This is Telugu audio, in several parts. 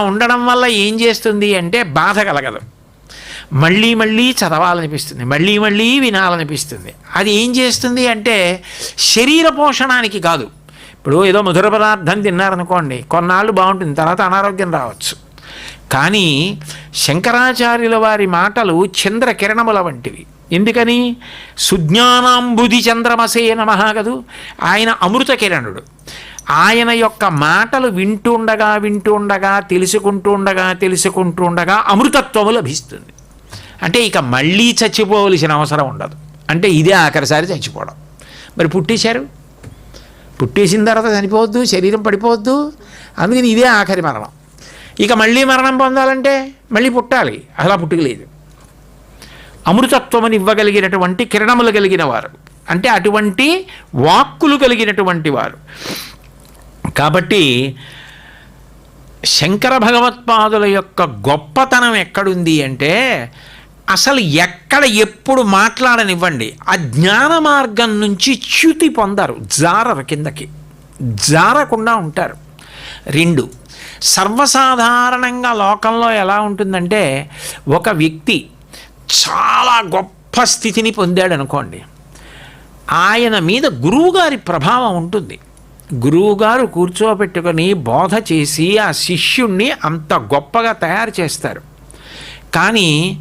ఉండడం వల్ల ఏం చేస్తుంది అంటే బాధ కలగదు. మళ్ళీ మళ్ళీ చదవాలనిపిస్తుంది మళ్ళీ మళ్ళీ వినాలనిపిస్తుంది. అది ఏం చేస్తుంది అంటే శరీర పోషణానికి కాదు. ఇప్పుడు ఏదో మధుర పదార్థం తిన్నారనుకోండి కొన్నాళ్ళు బాగుంటుంది తర్వాత అనారోగ్యం రావచ్చు. కానీ శంకరాచార్యుల వారి మాటలు చంద్రకిరణముల వంటివి. ఎందుకని? సుజ్ఞానాంబుధి చంద్రమసే నమ కదూ. ఆయన అమృత కిరణుడు. ఆయన యొక్క మాటలు వింటుండగా వింటుండగా తెలుసుకుంటుండగా తెలుసుకుంటుండగా అమృతత్వము లభిస్తుంది. అంటే ఇక మళ్ళీ చచ్చిపోవలసిన అవసరం ఉండదు. అంటే ఇదే ఆఖరిసారి చచ్చిపోవడం. మరి పుట్టేశారు? పుట్టేసిన తర్వాత చనిపోవద్దు శరీరం పడిపోవద్దు. అందుకని ఇదే ఆఖరి మరణం. ఇక మళ్ళీ మరణం పొందాలంటే మళ్ళీ పుట్టాలి. అలా పుట్టుకలేదు అమృతత్వమని ఇవ్వగలిగినటువంటి కిరణములు కలిగిన వారు. అంటే అటువంటి వాక్కులు కలిగినటువంటి వారు. కాబట్టి శంకర భగవత్పాదుల యొక్క గొప్పతనం ఎక్కడుంది అంటే అసలు ఎక్కడ ఎప్పుడు మాట్లాడనివ్వండి ఆ జ్ఞాన మార్గం నుంచి చ్యుతి పొందారు జారరు కిందకి. జారకుండా ఉంటారు. రెండు సర్వసాధారణంగా లోకంలో ఎలా ఉంటుందంటే ఒక వ్యక్తి చాలా గొప్ప స్థితిని పొందాడు అనుకోండి ఆయన మీద గురువుగారి ప్రభావం ఉంటుంది. గురువుగారు కూర్చోబెట్టుకొని బోధ చేసి ఆ శిష్యుణ్ణి అంత గొప్పగా తయారు చేస్తారు. కానీ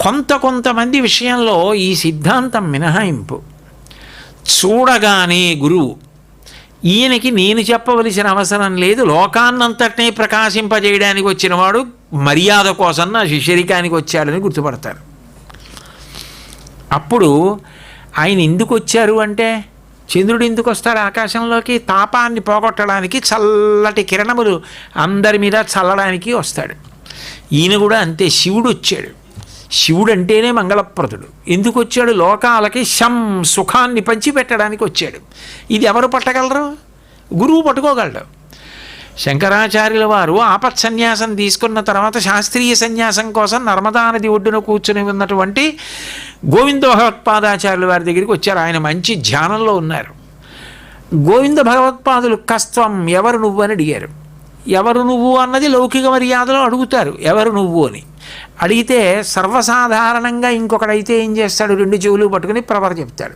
కొంత కొంతమంది విషయంలో ఈ సిద్ధాంతం మినహాయింపు. చూడగానే గురువు ఈయనకి నేను చెప్పవలసిన అవసరం లేదు లోకాన్నంతటినీ ప్రకాశింపజేయడానికి వచ్చినవాడు మర్యాద కోసం నా శిష్యరికానికి వచ్చాడని గుర్తుపడతారు. అప్పుడు ఆయన ఎందుకు వచ్చారు అంటే చంద్రుడు ఎందుకు వస్తాడు ఆకాశంలోకి తాపాన్ని పోగొట్టడానికి చల్లటి కిరణములు అందరి మీద చల్లడానికి వస్తాడు. ఈయన కూడా అంతే శివుడు వచ్చాడు. శివుడు అంటేనే మంగళప్రదుడు. ఎందుకు వచ్చాడు? లోకాలకి శం సుఖాన్ని పంచిపెట్టడానికి వచ్చాడు. ఇది ఎవరు పట్టగలరు? గురువు పట్టుకోగలడు. శంకరాచార్యుల వారు ఆపత్ సన్యాసం తీసుకున్న తర్వాత శాస్త్రీయ సన్యాసం కోసం నర్మదా నది ఒడ్డున కూర్చుని ఉన్నటువంటి గోవింద భగవత్పాదాచార్యుల వారి దగ్గరికి వచ్చారు. ఆయన మంచి ధ్యానంలో ఉన్నారు. గోవింద భగవత్పాదులు కస్త్వం ఎవరు నువ్వు అని అడిగారు. ఎవరు నువ్వు అన్నది లౌకిక మర్యాదలో అడుగుతారు. ఎవరు నువ్వు అని. అడిగితే సర్వసాధారణంగా ఇంకొకడైతే ఏం చేస్తాడు? రెండు చెవులు పట్టుకుని ప్రవర చెప్తాడు.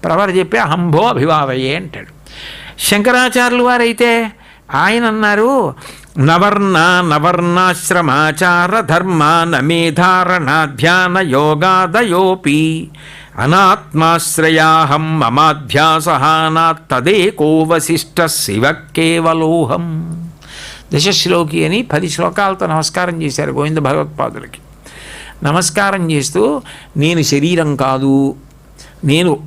ప్రవర చెప్పి అహంభో అభివావయే అంటాడు. శంకరాచార్యులు వారైతే ఆయన అన్నారు నవర్ణ నవర్ణాశ్రమాచార ధర్మ నమేధారణ ధ్యాన యోగాదయోపి అనాత్మాశ్రయాహం మమాధ్యాసహానాత్తదేకో వశిష్ట శివ కేవలోహం దశశ్లోకి అని పది శ్లోకాలతో నమస్కారం చేశారు గోవింద భగవత్పాదులకి. నమస్కారం చేస్తూ నేను శరీరం కాదు నేను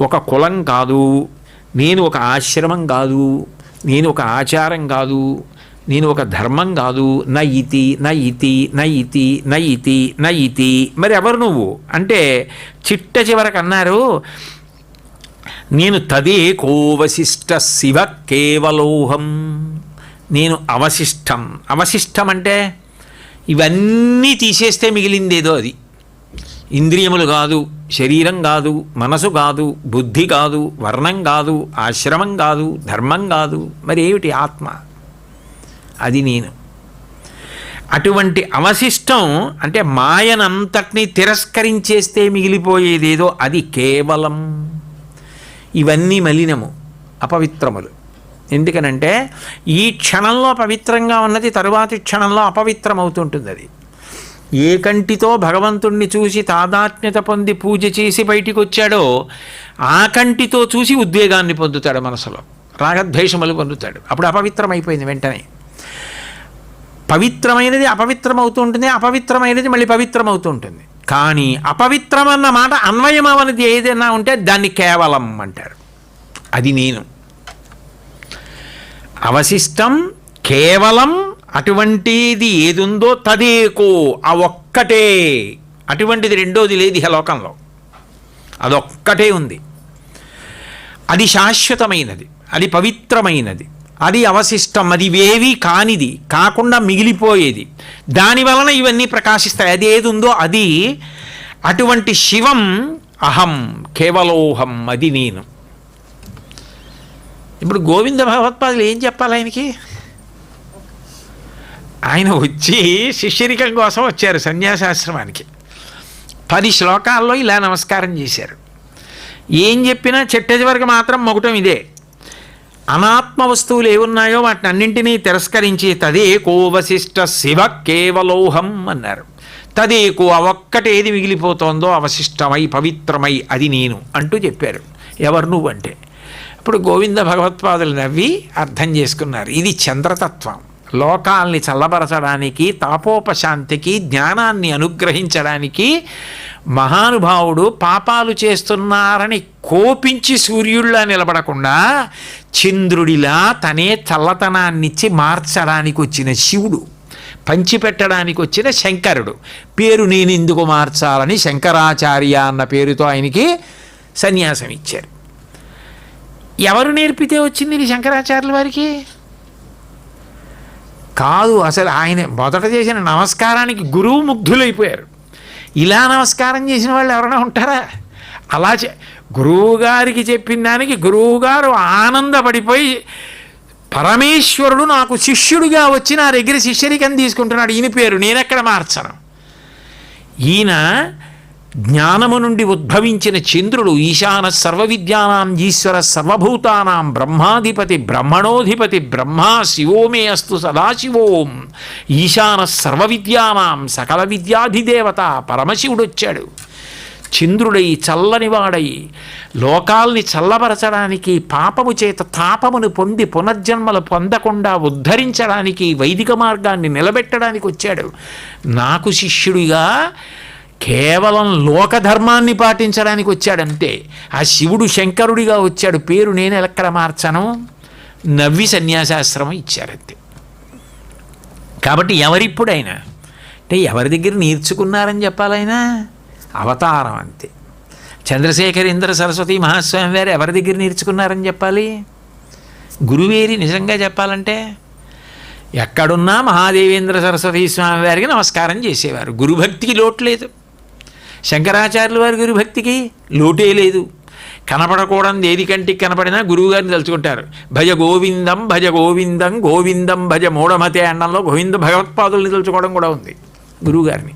ఒక కులం కాదు నేను ఒక ఆశ్రమం కాదు నేను ఒక ఆచారం కాదు నేను ఒక ధర్మం కాదు. న ఇతి న ఇతి న ఇతి ఇతి ఇతి మరి ఎవరు నువ్వు? అంటే చిట్ట చివరకు అన్నారు నేను తదేకో కోవశిష్ట శివ కేవలోహం. నేను అవశిష్టం. అవశిష్టం అంటే ఇవన్నీ తీసేస్తే మిగిలిందేదో అది. ఇంద్రియములు కాదు శరీరం కాదు మనసు కాదు బుద్ధి కాదు వర్ణం కాదు ఆశ్రమం కాదు ధర్మం కాదు మరి ఏమిటి ఆత్మ? అది నేను. అటువంటి అవశిష్టం అంటే మాయనంతటినీ తిరస్కరించేస్తే మిగిలిపోయేదేదో అది కేవలం ఇవన్నీ మలినము అపవిత్రములు. ఎందుకనంటే ఈ క్షణంలో పవిత్రంగా ఉన్నది తరువాతి క్షణంలో అపవిత్రమవుతుంటుంది అది. ఏ కంటితో భగవంతుణ్ణి చూసి తాదాత్మ్యత పొంది పూజ చేసి బయటికి వచ్చాడో ఆ కంటితో చూసి ఉద్వేగాన్ని పొందుతాడు మనసులో. రాగద్వేషములు పొందుతాడు. అప్పుడు అపవిత్రమైపోయింది వెంటనే. పవిత్రమైనది అపవిత్రమవుతూ ఉంటుంది అపవిత్రమైనది మళ్ళీ పవిత్రమవుతూ ఉంటుంది కానీ అపవిత్రమన్న మాట అన్వయమవనిది ఏదైనా ఉంటే దాన్ని కేవలం అంటారు అది నేను. అవశిష్టం కేవలం అటువంటిది ఏదుందో తదేకో ఆ ఒక్కటే. అటువంటిది రెండోది లేదు ఇహ లోకంలో. అదొక్కటే ఉంది. అది శాశ్వతమైనది అది పవిత్రమైనది అది అవశిష్టం అది వేవి కానిది కాకుండా మిగిలిపోయేది. దాని వలన ఇవన్నీ ప్రకాశిస్తాయి. అది ఏది ఉందో అది అటువంటి శివం అహం కేవలోహం అది నేను. ఇప్పుడు గోవింద భగవత్పాదులు ఏం చెప్పాలి ఆయనకి? ఆయన వచ్చి శిష్యరికం కోసం వచ్చారు సన్యాసాశ్రమానికి. పది శ్లోకాల్లో ఇలా నమస్కారం చేశారు. ఏం చెప్పినా చెట్టది వరకు మాత్రం మొగటం ఇదే. అనాత్మ వస్తువులు ఏమున్నాయో వాటిని అన్నింటినీ తిరస్కరించి తదేకో వశిష్ట శివ కేవలోహం అన్నారు. తదేకో ఆ ఒక్కటి ఏది మిగిలిపోతోందో అవశిష్టమై పవిత్రమై అది నేను అంటూ చెప్పారు. ఎవరు నువ్వు అంటే ఇప్పుడు గోవింద భగవత్పాదులు నవ్వి అర్థం చేసుకున్నారు. ఇది చంద్రతత్వం. లోకాల్ని చల్లబరచడానికి తాపోపశాంతికి జ్ఞానాన్ని అనుగ్రహించడానికి మహానుభావుడు పాపాలు చేస్తున్నారని కోపించి సూర్యుడిలా నిలబడకుండా చంద్రుడిలా తనే చల్లతనాన్నిచ్చి మార్చడానికి వచ్చిన శివుడు పంచిపెట్టడానికి వచ్చిన శంకరుడు. పేరు నేను ఎందుకు మార్చాలని శంకరాచార్య అన్న పేరుతో ఆయనకి సన్యాసం ఇచ్చారు ఎవరు నేర్పితే వచ్చింది శంకరాచార్యుల వారికి? కాదు అసలు ఆయన మొదట చేసిన నమస్కారానికి గురువు ముగ్ధులైపోయారు. ఇలా నమస్కారం చేసిన వాళ్ళు ఎవరైనా ఉంటారా? అలా చే గురువుగారికి చెప్పిన దానికి గురువుగారు ఆనందపడిపోయి పరమేశ్వరుడు నాకు శిష్యుడిగా వచ్చి నా దగ్గర శిష్యరికం తీసుకుంటున్నాడు ఈయన పేరు నేనెక్కడ మార్చను? ఈయన జ్ఞానము నుండి ఉద్భవించిన చంద్రుడు ఈశాన సర్వవిద్యానాం ఈశ్వర సర్వభూతానాం బ్రహ్మాధిపతి బ్రహ్మణోధిపతి బ్రహ్మా శివోమే అస్తు సదాశివోం. ఈశాన సర్వవిద్యానాం సకల విద్యాధిదేవత పరమశివుడు వచ్చాడు చంద్రుడై చల్లనివాడై లోకాల్ని చల్లబరచడానికి పాపము చేత తాపమును పొంది పునర్జన్మలు పొందకుండా ఉద్ధరించడానికి వైదిక మార్గాన్ని నిలబెట్టడానికి వచ్చాడు. నాకు శిష్యుడిగా కేవలం లోకధర్మాన్ని పాటించడానికి వచ్చాడంతే. ఆ శివుడు శంకరుడిగా వచ్చాడు. పేరు నేను ఎక్కడ మార్చను? నవ్వి సన్యాసాశ్రమం ఇచ్చారంతే. కాబట్టి ఎవరిప్పుడైనా అంటే ఎవరి దగ్గర నేర్చుకున్నారని చెప్పాలైనా అవతారం అంతే. చంద్రశేఖరేంద్ర సరస్వతి మహాస్వామి వారు ఎవరి దగ్గర నేర్చుకున్నారని చెప్పాలి? గురువేరి నిజంగా చెప్పాలంటే ఎక్కడున్నా మహాదేవేంద్ర సరస్వతి స్వామి వారికి నమస్కారం చేసేవారు. గురుభక్తికి లోటు లేదు. శంకరాచార్యుల వారి గురుభక్తికి లోటే లేదు. కనపడకూడదు ఏది కంటికి కనపడినా గురువుగారిని తలుచుకుంటారు. భజ గోవిందం భజ గోవిందం గోవిందం భజ మూఢమతే అన్నంలో గోవింద భగవత్పాదుల్ని తలుచుకోవడం కూడా ఉంది గురువుగారిని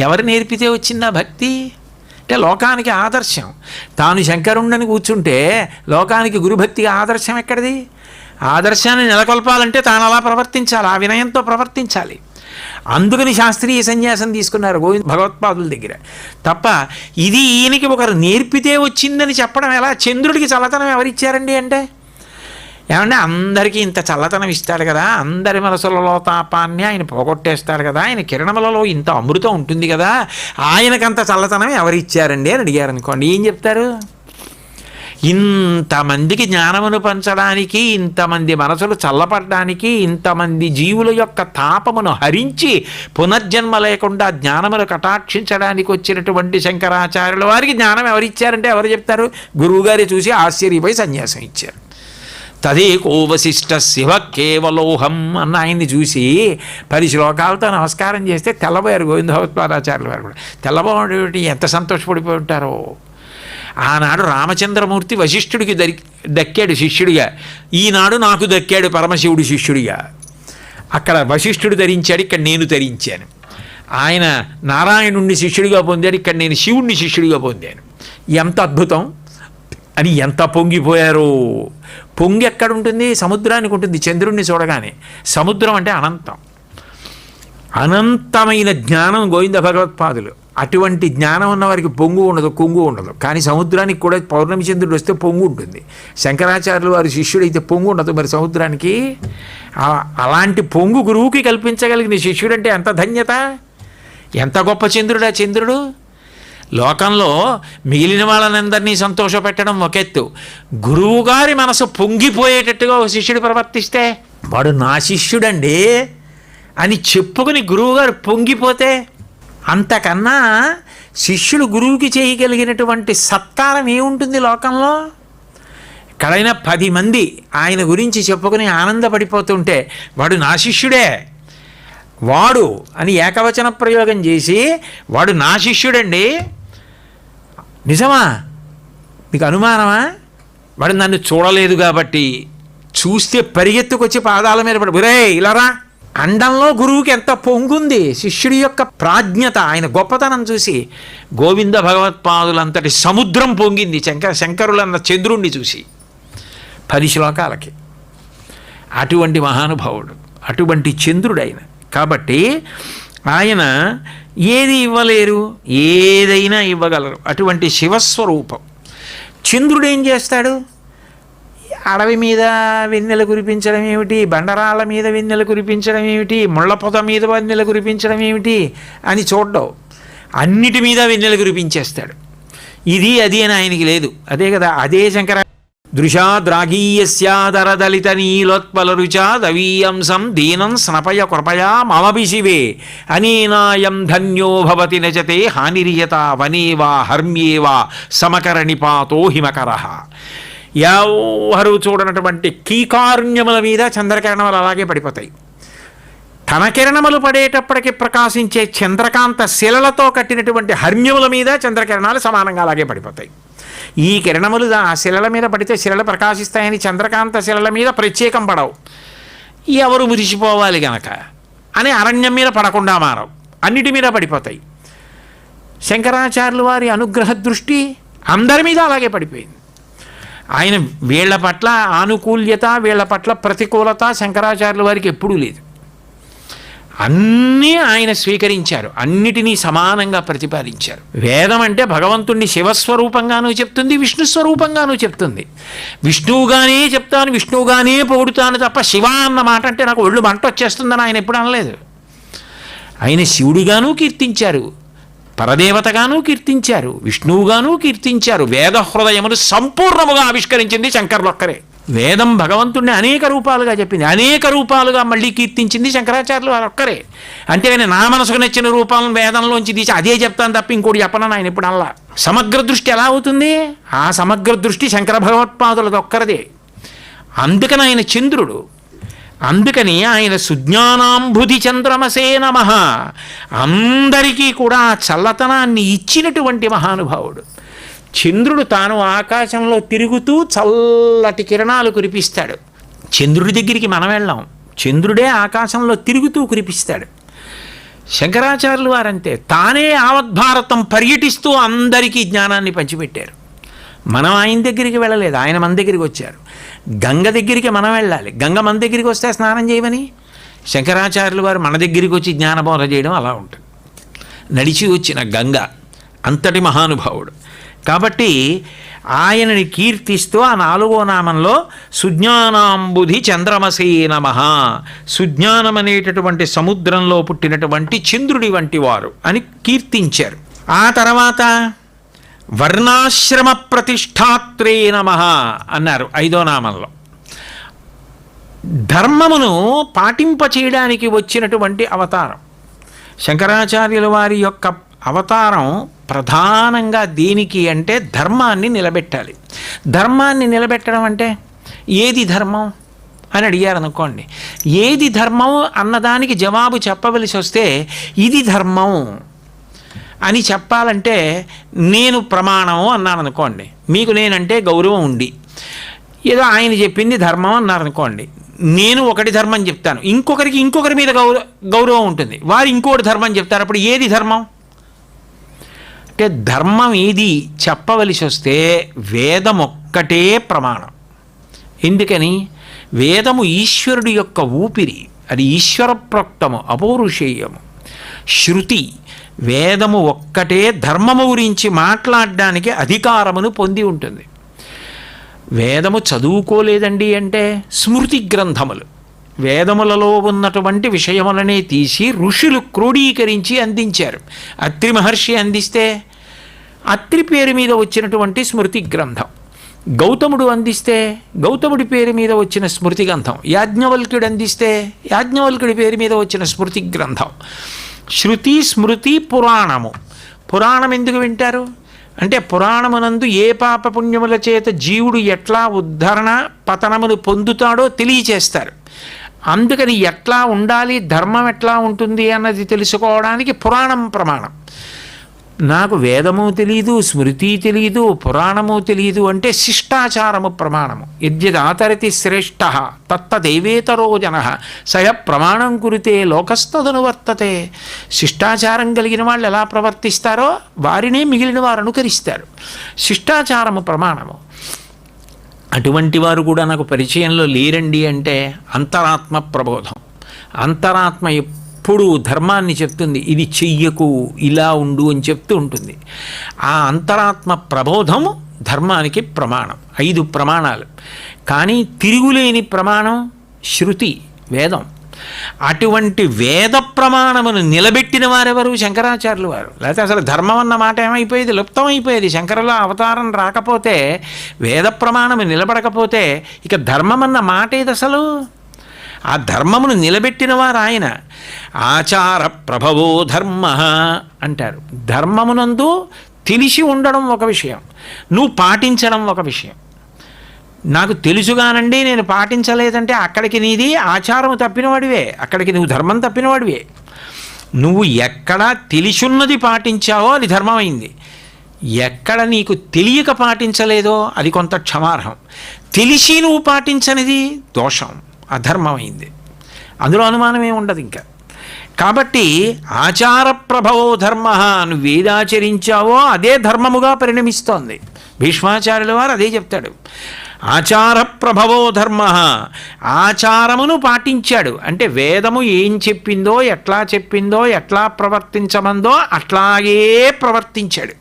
ఎవరు నేర్పితే వచ్చిందా భక్తి? అంటే లోకానికి ఆదర్శం. తాను శంకరుండని కూర్చుంటే లోకానికి గురుభక్తికి ఆదర్శం ఎక్కడిది? ఆదర్శాన్ని నెలకొల్పాలంటే తాను అలా ప్రవర్తించాలి ఆ వినయంతో ప్రవర్తించాలి. అందుకని శాస్త్రీయ సన్యాసం తీసుకున్నారు గోవింద భగవత్పాదుల దగ్గర. తప్ప ఇది ఈయనకి ఒకరు నేర్పితే వచ్చిందని చెప్పడం ఎలా? చంద్రుడికి చల్లతనం ఎవరిచ్చారండి అంటే? ఏమంటే అందరికీ ఇంత చల్లతనం ఇస్తాడు కదా అందరి మనసులలో తాపాన్ని ఆయన పోగొట్టేస్తాడు కదా ఆయన కిరణములలో ఇంత అమృతం ఉంటుంది కదా ఆయనకంత చల్లతనం ఎవరిచ్చారండి అని అడిగారు అనుకోండి ఏం చెప్తారు? ఇంతమందికి జ్ఞానమును పంచడానికి ఇంతమంది మనసులు చల్లపడడానికి ఇంతమంది జీవుల యొక్క తాపమును హరించి పునర్జన్మ లేకుండా జ్ఞానమును కటాక్షించడానికి వచ్చినటువంటి శంకరాచార్యుల వారికి జ్ఞానం ఎవరిచ్చారంటే ఎవరు చెప్తారు? గురువుగారి చూసి ఆశ్చర్యపోయి సన్యాసం ఇచ్చారు. తదేకో వశిష్ట శివ కేవలోహం అన్న ఆయన్ని చూసి పది శ్లోకాలతో నమస్కారం చేస్తే తెల్లబోయారు గోవిందభత్వారాచార్యుల వారు కూడా. తెల్లబోయేటి ఎంత సంతోషపడిపోయి ఉంటారో. ఆనాడు రామచంద్రమూర్తి వశిష్ఠుడికి దరి దక్కాడు శిష్యుడిగా. ఈనాడు నాకు దక్కాడు పరమశివుడు శిష్యుడిగా. అక్కడ వశిష్ఠుడు ధరించాడు ఇక్కడ నేను ధరించాను. ఆయన నారాయణుణ్ణి శిష్యుడిగా పొందాడు ఇక్కడ నేను శివుణ్ణి శిష్యుడిగా పొందాను. ఎంత అద్భుతం! అని ఎంత పొంగిపోయారో! పొంగి ఎక్కడ ఉంటుంది సముద్రానికి ఉంటుంది చంద్రుణ్ణి చూడగానే. సముద్రం అంటే అనంతం. అనంతమైన జ్ఞానం గోవింద భగవత్పాదులు. అటువంటి జ్ఞానం ఉన్న వారికి పొంగు ఉండదు కొంగు ఉండదు. కానీ సముద్రానికి కూడా పౌర్ణమి చంద్రుడు వస్తే పొంగు ఉంటుంది. శంకరాచార్యులు వారి శిష్యుడైతే పొంగు ఉండదు. మరి సముద్రానికి అలాంటి పొంగు గురువుకి కల్పించగలిగిన శిష్యుడు అంటే ఎంత ధన్యత? ఎంత గొప్ప చంద్రుడా చంద్రుడు? లోకంలో మిగిలిన వాళ్ళనందరినీ సంతోషపెట్టడం ఒకెత్తు. గురువుగారి మనసు పొంగిపోయేటట్టుగా ఒక శిష్యుడు ప్రవర్తిస్తే వాడు నా శిష్యుడండి అని చెప్పుకుని గురువుగారు పొంగిపోతే అంతకన్నా శిష్యుడు గురువుకి చేయగలిగినటువంటి సత్కారం ఏముంటుంది లోకంలో? ఎక్కడైనా పది మంది ఆయన గురించి చెప్పుకుని ఆనందపడిపోతుంటే వాడు నా శిష్యుడే వాడు అని ఏకవచన ప్రయోగం చేసి వాడు నా శిష్యుడండి. నిజమా? మీకు అనుమానమా? వాడు నన్ను చూడలేదు కాబట్టి చూస్తే పరిగెత్తుకొచ్చి పాదాల మీద పడి ఇలా ఇలారా అండంలో గురువుకి ఎంత పొంగుంది శిష్యుడి యొక్క ప్రాజ్ఞత ఆయన గొప్పతనం చూసి గోవింద భగవత్పాదులంతటి సముద్రం పొంగింది శంకర శంకరులన్న చంద్రుణ్ణి చూసి పది శ్లోకాలకి. అటువంటి మహానుభావుడు అటువంటి చంద్రుడు ఆయన కాబట్టి ఆయన ఏది ఇవ్వలేరు ఏదైనా ఇవ్వగలరు. అటువంటి శివస్వరూపం. చంద్రుడు ఏం చేస్తాడు? అడవి మీద వెన్నెల కురిపించడం ఏమిటి? బండరాళ్ళ మీద వెన్నెల కురిపించడం ఏమిటి? ముళ్ళ పొద మీద వెన్నెల కురిపించడం ఏమిటి? అని చూడ్డం. అన్నిటి మీద వెన్నెల కురిపించేస్తాడు. ఇది అది అని ఆయనకి లేదు. అదే కదా అదే శంకర దృశా ద్రాగీయస్యాదరదలిత నీలోత్పల రుచా దవీయంసం దీనం స్నపయ కృపయా మమపి శివే అనేనాయం ధన్యో భవతి నచతే హానిరియత వనేవా హర్మ్యేవా సమకరణిపాతో హిమకర. ఎవరు చూడనటువంటి కీకారుణ్యముల మీద చంద్రకిరణములు అలాగే పడిపోతాయి. తన కిరణములు పడేటప్పటికి ప్రకాశించే చంద్రకాంత శిలలతో కట్టినటువంటి హర్మ్యముల మీద చంద్రకిరణాలు సమానంగా అలాగే పడిపోతాయి. ఈ కిరణములు ఆ శిలల మీద పడితే శిలలు ప్రకాశిస్తాయని చంద్రకాంత శిలల మీద ప్రత్యేకం పడవు. ఎవరు మురిసిపోవాలి గనక అని అరణ్యం మీద పడకుండా మారవు. అన్నిటి మీద పడిపోతాయి. శంకరాచార్యులు వారి అనుగ్రహ దృష్టి అందరి మీద అలాగే పడిపోయింది. ఆయన వీళ్ళ పట్ల ఆనుకూల్యత వీళ్ళ పట్ల ప్రతికూలత శంకరాచార్యుల వారికి ఎప్పుడూ లేదు. అన్నీ ఆయన స్వీకరించారు. అన్నిటినీ సమానంగా ప్రతిపాదించారు. వేదం అంటే భగవంతుణ్ణి శివస్వరూపంగానూ చెప్తుంది విష్ణు స్వరూపంగానూ చెప్తుంది. విష్ణువుగానే చెప్తాను విష్ణువుగానే పొగుడుతాను తప్ప శివ అన్న మాట అంటే నాకు ఒళ్ళు మంట వచ్చేస్తుందని ఆయన ఎప్పుడు అనలేదు. ఆయన శివుడిగానూ కీర్తించారు. పరదేవతగానూ కీర్తించారు విష్ణువుగాను కీర్తించారు వేద హృదయమును సంపూర్ణముగా ఆవిష్కరించింది శంకర్లొక్కరే ఒక్కరే వేదం భగవంతుణ్ణి అనేక రూపాలుగా చెప్పింది అనేక రూపాలుగా మళ్ళీ కీర్తించింది శంకరాచార్యులు వారొక్కరే అంతేగాని నా మనసుకు నచ్చిన రూపాలను వేదంలోంచి తీసి అదే చెప్తాను తప్ప ఇంకోటి చెప్పను ఆయన ఇప్పుడు అలా. సమగ్ర దృష్టి ఎలా అవుతుంది? ఆ సమగ్ర దృష్టి శంకర భగవత్పాదులది ఒక్కరిదే. అందుకని ఆయన చంద్రుడు అందుకని ఆయన సుజ్ఞానాంబుధి చంద్రమసే నమ. అందరికీ కూడా చల్లతనాన్ని ఇచ్చినటువంటి మహానుభావుడు. చంద్రుడు తాను ఆకాశంలో తిరుగుతూ చల్లటి కిరణాలు కురిపిస్తాడు. చంద్రుడి దగ్గరికి మనం వెళ్ళాం. చంద్రుడే ఆకాశంలో తిరుగుతూ కురిపిస్తాడు. శంకరాచార్యులు వారంతే తానే ఆవద్భారతం పర్యటిస్తూ అందరికీ జ్ఞానాన్ని పంచిపెట్టారు. మనం ఆయన దగ్గరికి వెళ్ళలేదు ఆయన మన దగ్గరికి వచ్చారు. గంగ దగ్గరికి మనం వెళ్ళాలి. గంగ మన దగ్గరికి వస్తే స్నానం చేయమని? శంకరాచార్యులు వారు మన దగ్గరికి వచ్చి జ్ఞానబోధ చేయడం అలా ఉంటుంది. నడిచి వచ్చిన గంగ అంతటి మహానుభావుడు. కాబట్టి ఆయనని కీర్తిస్తూ ఆ నాలుగో నామంలో సుజ్ఞానాంబుధి చంద్రమసీ నమ. సుజ్ఞానం అనేటటువంటి సముద్రంలో పుట్టినటువంటి చంద్రుడి వంటి వారు అని కీర్తించారు. ఆ తర్వాత వర్ణాశ్రమ ప్రతిష్టాత్రే నమ అన్నారు ఐదో నామంలో. ధర్మమును పాటింప చేయడానికి వచ్చినటువంటి అవతారం. శంకరాచార్యుల వారి యొక్క అవతారం ప్రధానంగా దేనికి అంటే ధర్మాన్ని నిలబెట్టాలి. ధర్మాన్ని నిలబెట్టడం అంటే ఏది ధర్మం అని అడిగారు అనుకోండి ఏది ధర్మం అన్నదానికి జవాబు చెప్పవలసి వస్తే ఇది ధర్మం. అని చెప్పాలంటే నేను ప్రమాణము అన్నాను అనుకోండి మీకు నేనంటే గౌరవం ఉండి ఏదో ఆయన చెప్పింది ధర్మం అన్నారు అనుకోండి నేను ఒకటి ధర్మం చెప్తాను. ఇంకొకరికి ఇంకొకరి మీద గౌరవ గౌరవం ఉంటుంది. వారు ఇంకోటి ధర్మం చెప్తారు. అప్పుడు ఏది ధర్మం? అంటే ధర్మం ఏది చెప్పవలసి వస్తే వేదం ఒక్కటే ప్రమాణం. ఎందుకని? వేదము ఈశ్వరుడి యొక్క ఊపిరి. అది ఈశ్వర ప్రోక్తము అపౌరుషేయము. శృతి వేదము ఒక్కటే ధర్మము గురించి మాట్లాడడానికి అధికారమును పొంది ఉంటుంది. వేదము చదువుకోలేదండి అంటే స్మృతి గ్రంథములు. వేదములలో ఉన్నటువంటి విషయములనే తీసి ఋషులు క్రోడీకరించి అందించారు. అత్రి మహర్షి అందిస్తే అత్రి పేరు మీద వచ్చినటువంటి స్మృతి గ్రంథం. గౌతముడు అందిస్తే గౌతముడి పేరు మీద వచ్చిన స్మృతి గ్రంథం. యాజ్ఞవల్క్యుడు అందిస్తే యాజ్ఞవల్క్యుడి పేరు మీద వచ్చిన స్మృతి గ్రంథం. శృతి స్మృతి పురాణము. పురాణం ఎందుకు వింటారు? అంటే పురాణమునందు ఏ పాప పుణ్యముల చేత జీవుడు ఎట్లా ఉద్ధరణ పతనమును పొందుతాడో తెలియచేస్తారు. అందుకని ఎట్లా ఉండాలి ధర్మం ఎట్లా ఉంటుంది అన్నది తెలుసుకోవడానికి పురాణం ప్రమాణం. నాకు వేదము తెలియదు స్మృతి తెలియదు పురాణము తెలియదు అంటే శిష్టాచారము ప్రమాణము. యద్యదాతరతి శ్రేష్ట తత్తదేవేతరో జన సయ ప్రమాణం కురితే లోకస్తదనువర్తతే శిష్టాచారం కలిగిన వాళ్ళు ఎలా ప్రవర్తిస్తారో వారినే మిగిలిన వారు అనుకరిస్తారు. శిష్టాచారము ప్రమాణము. అటువంటి వారు కూడా నాకు పరిచయంలో లేరండి అంటే అంతరాత్మ ప్రబోధం. అంతరాత్మ ఎప్పుడూ ధర్మాన్ని చెప్తుంది? ఇది చెయ్యకు ఇలా ఉండు అని చెప్తూ ఉంటుంది. ఆ అంతరాత్మ ప్రబోధము ధర్మానికి ప్రమాణం. ఐదు ప్రమాణాలు. కానీ తిరుగులేని ప్రమాణం శృతి వేదం. అటువంటి వేద ప్రమాణమును నిలబెట్టిన వారెవరు? శంకరాచార్యులు వారు. లేకపోతే అసలు ధర్మం అన్న మాట ఏమైపోయేది? లుప్తమైపోయేది శంకరుల అవతారం రాకపోతే వేద ప్రమాణము నిలబడకపోతే ఇక ధర్మం అన్న మాట ఏది అసలు ఆ ధర్మమును నిలబెట్టినవారు ఆయన ఆచార ప్రభవో ధర్మ అంటారు. ధర్మమునందు తెలిసి ఉండడం ఒక విషయం. నువ్వు పాటించడం ఒక విషయం. నాకు తెలుసుగానండి నేను పాటించలేదంటే అక్కడికి నీది ఆచారం తప్పినవాడివే. అక్కడికి నువ్వు ధర్మం తప్పినవాడివే. నువ్వు ఎక్కడ తెలిసున్నది పాటించావో అది ధర్మమైంది. ఎక్కడ నీకు తెలియక పాటించలేదో అది కొంత క్షమార్హం. తెలిసి నువ్వు పాటించనిది దోషం. అధర్మమైంది. అందులో అనుమానమే ఉండదు ఇంకా. కాబట్టి ఆచార ప్రభవో ధర్మ అని వేదాచరించావో అదే ధర్మముగా పరిణమిస్తోంది. భీష్మాచార్యుల వారు అదే చెప్తాడు. ఆచార ప్రభవో ధర్మ ఆచారమును పాటించాడు. అంటే వేదము ఏం చెప్పిందో ఎట్లా చెప్పిందో ఎట్లా ప్రవర్తించమందో అట్లాగే ప్రవర్తించాడు.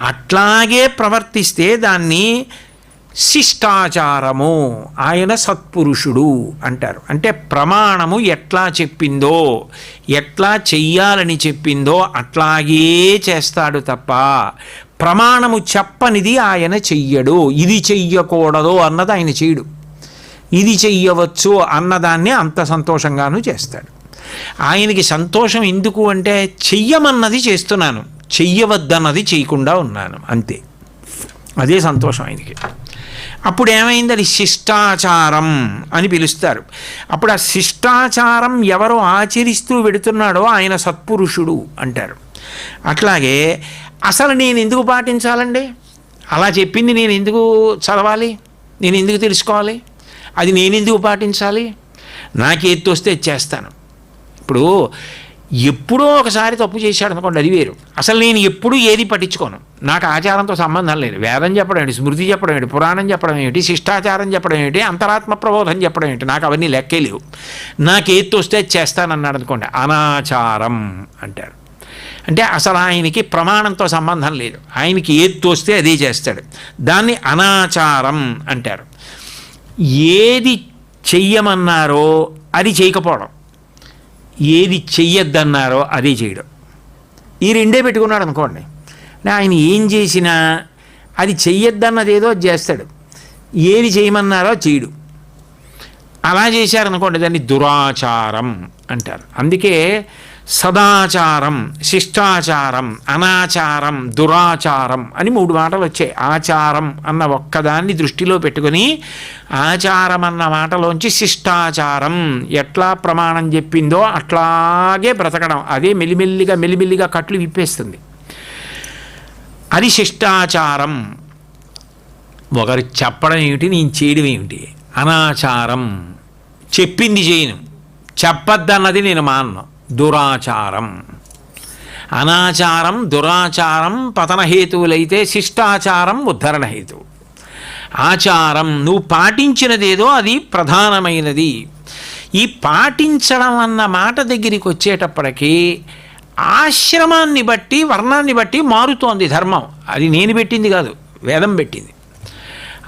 అట్లాగే ప్రవర్తిస్తే దాన్ని శిష్టాచారము ఆయన సత్పురుషుడు అంటారు. అంటే ప్రమాణము ఎట్లా చెప్పిందో ఎట్లా చెయ్యాలని చెప్పిందో అట్లాగే చేస్తాడు తప్ప ప్రమాణము చెప్పనిది ఆయన చెయ్యడు. ఇది చెయ్యకూడదు అన్నది ఆయన చేయడు ఇది చెయ్యవచ్చు అన్నదాన్ని అంత సంతోషంగాను చేస్తాడు. ఆయనకి సంతోషం ఎందుకు అంటే చెయ్యమన్నది చేస్తున్నాను చెయ్యవద్దన్నది చేయకుండా ఉన్నాను అంతే. అదే సంతోషం ఆయనకి. అప్పుడు ఏమైంది అది శిష్టాచారం అని పిలుస్తారు. అప్పుడు ఆ శిష్టాచారం ఎవరు ఆచరిస్తూ వెడుతున్నాడో ఆయన సత్పురుషుడు అంటారు. అట్లాగే అసలు నేను ఎందుకు పాటించాలండి? అలా చెప్పింది నేను ఎందుకు చదవాలి? నేను ఎందుకు తెలుసుకోవాలి? అది నేను ఎందుకు పాటించాలి? నాకు ఎత్తు వస్తే చేస్తాను. ఇప్పుడు ఎప్పుడో ఒకసారి తప్పు చేశాడు అనుకోండి అది వేరు. అసలు నేను ఎప్పుడూ ఏది పట్టించుకోను. నాకు ఆచారంతో సంబంధం లేదు. వేదం చెప్పడం ఏంటి? స్మృతి చెప్పడం ఏంటి? పురాణం చెప్పడం ఏంటి? శిష్టాచారం చెప్పడం ఏంటి? అంతరాత్మ ప్రబోధం చెప్పడం ఏంటి? నాకు అవన్నీ లెక్కే లేవు. నాకు వస్తే చేస్తానన్నాడు అనుకోండి అనాచారం అంటారు అంటే అసలు ఆయనకి ప్రమాణంతో సంబంధం లేదు. ఆయనకి ఏది తోస్తే అదే చేస్తాడు. దాన్ని అనాచారం అంటారు. ఏది చెయ్యమన్నారో అది చేయకపోవడం. ఏది చెయ్యొద్దన్నారో అదే చేయడం. ఈ రెండే పెట్టుకున్నాడు అనుకోండి. ఆయన ఏం చేసినా అది చెయ్యొద్దన్నది ఏదో అది చేస్తాడు. ఏది చేయమన్నారో చేయడు. అలా చేశారనుకోండి దాన్ని దురాచారం అంటారు. అందుకే సదాచారం శిష్టాచారం అనాచారం దురాచారం అని మూడు మాటలు వచ్చాయి ఆచారం అన్న ఒక్కదాన్ని దృష్టిలో పెట్టుకొని ఆచారం అన్న మాటలోంచి శిష్టాచారం ఎట్లా ప్రమాణం చెప్పిందో అట్లాగే బ్రతకడం. అదే మెల్లిమెల్లిగా మెల్లిమెల్లిగా కట్లు విప్పేస్తుంది. అది శిష్టాచారం. ఒకరు చెప్పడం ఏమిటి? నేను చేయడం ఏమిటి? అనాచారం. చెప్పింది చేయను. చెప్పద్దన్నది నేను మాన్నాను దురాచారం. అనాచారం దురాచారం పతనహేతువులైతే శిష్టాచారం ఉద్ధరణ హేతువు ఆచారం నువ్వు పాటించినదేదో అది ప్రధానమైనది. ఈ పాటించడం అన్న మాట దగ్గరికి వచ్చేటప్పటికీ ఆశ్రమాన్ని బట్టి వర్ణాన్ని బట్టి మారుతోంది ధర్మం. అది నేను పెట్టింది కాదు వేదం పెట్టింది.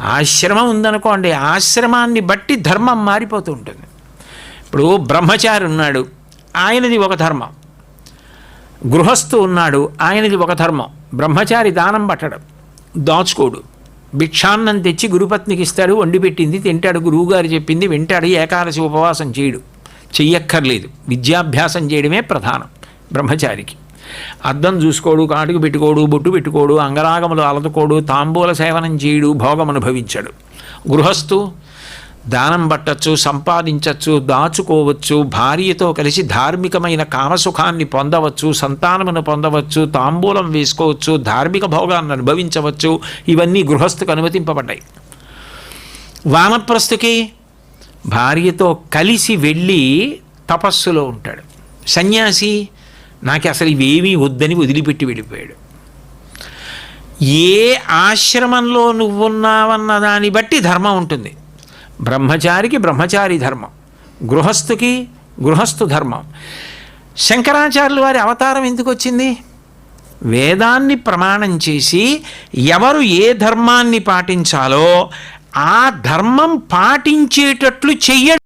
ఆశ్రమం ఉందనుకోండి ఆశ్రమాన్ని బట్టి ధర్మం మారిపోతూ ఉంటుంది. ఇప్పుడు బ్రహ్మచారి ఉన్నాడు. ఆయనది ఒక ధర్మం. గృహస్థు ఉన్నాడు ఆయనది ఒక ధర్మం. బ్రహ్మచారి దానం పట్టడం. దాచుకోడు. భిక్షాన్నం తెచ్చి గురుపత్నికి ఇస్తాడు వండి పెట్టింది తింటాడు గురువుగారు చెప్పింది వింటాడు ఏకాదశి ఉపవాసం చేయడు. చెయ్యక్కర్లేదు. విద్యాభ్యాసం చేయడమే ప్రధానం బ్రహ్మచారికి. అద్దం చూసుకోడు కాటుకు పెట్టుకోడు బొట్టు పెట్టుకోడు అంగరాగములు అలదుకోడు తాంబూల సేవనం చేయడు భోగం అనుభవించాడు. గృహస్థు దానం పట్టచ్చు సంపాదించవచ్చు దాచుకోవచ్చు భార్యతో కలిసి ధార్మికమైన కామసుఖాన్ని పొందవచ్చు సంతానమును పొందవచ్చు తాంబూలం వేసుకోవచ్చు ధార్మిక భోగాన్ని అనుభవించవచ్చు. ఇవన్నీ గృహస్థుకు అనుమతింపబడ్డాయి. వానప్రస్థుకి భార్యతో కలిసి వెళ్ళి తపస్సులో ఉంటాడు. సన్యాసి నాకు అసలు ఇవేమీ వద్దని వదిలిపెట్టి వెళ్ళిపోయాడు. ఏ ఆశ్రమంలో నువ్వున్నావన్న దాన్ని బట్టి ధర్మం ఉంటుంది. బ్రహ్మచారికి బ్రహ్మచారి ధర్మం గృహస్థుకి గృహస్థు ధర్మం. శంకరాచార్యుల వారి అవతారం ఎందుకు వచ్చింది? వేదాన్ని ప్రమాణం చేసి ఎవరు ఏ ధర్మాన్ని పాటించాలో ఆ ధర్మం పాటించేటట్లు చెయ్య